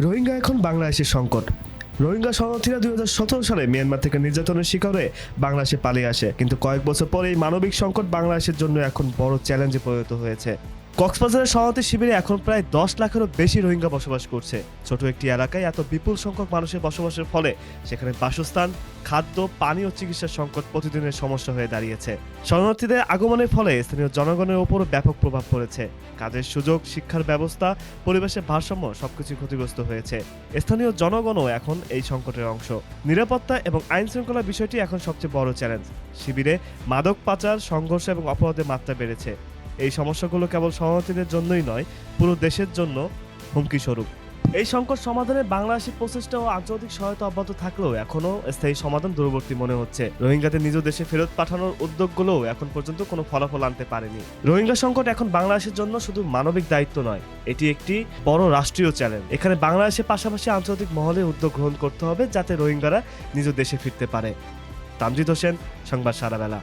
রোহিঙ্গা এখন বাংলাদেশের সংকট। রোহিঙ্গা শরণার্থীরা দুই হাজার সতেরো সালে মিয়ানমার থেকে নির্যাতনের শিকার বাংলাদেশে পালিয়ে আসে। কিন্তু কয়েক বছর পরে এই মানবিক সংকট বাংলাদেশের জন্য এখন বড় চ্যালেঞ্জে পরিণত হয়েছে। কক্সবাজারের শরণার্থী শিবিরে এখন প্রায় দশ লাখেরও বেশি রোহিঙ্গা বসবাস করছে। ছোট একটি এলাকায় এত বিপুল সংখ্যক মানুষের বসবাসের ফলে সেখানে বাসস্থান, খাদ্য, পানি ও চিকিৎসার সংকট প্রতিদিনের সমস্যা হয়ে দাঁড়িয়েছে। শরণার্থীদের আগমনের ফলে স্থানীয় জনগণের উপরও ব্যাপক প্রভাব পড়েছে। কাজের সুযোগ, শিক্ষার ব্যবস্থা পরিবেশের ভারসাম্য সবকিছু ক্ষতিগ্রস্ত হয়েছে। স্থানীয় জনগণও এখন এই সংকটের অংশ। নিরাপত্তা এবং আইন শৃঙ্খলা বিষয়টি এখন সবচেয়ে বড় চ্যালেঞ্জ। শিবিরে মাদক পাচার, সংঘর্ষ এবং অপরাধের মাত্রা বেড়েছে। এই সমস্যাগুলো কেবল শরণার্থীদের জন্যই নয়, পুরো দেশের জন্য হুমকি স্বরূপ। এই সংকট সমাধানে বাংলাদেশের প্রচেষ্টা ও আন্তর্জাতিক সহায়তা অব্যাহত থাকলেও এখনও স্থায়ী সমাধান দূরবর্তী মনে হচ্ছে। রোহিঙ্গাদের নিজ দেশে ফেরত পাঠানোর উদ্যোগগুলোও এখন পর্যন্ত কোনো ফলাফল আনতে পারেনি। রোহিঙ্গা সংকট এখন বাংলাদেশের জন্য শুধু মানবিক দায়িত্ব নয়, এটি একটি বড় রাষ্ট্রীয় চ্যালেঞ্জ এখানে বাংলাদেশের পাশাপাশি আন্তর্জাতিক মহলে উদ্যোগ গ্রহণ করতে হবে যাতে রোহিঙ্গারা নিজ দেশে ফিরতে পারে। তামজিদ হোসেন, সংবাদ সারাবেলা।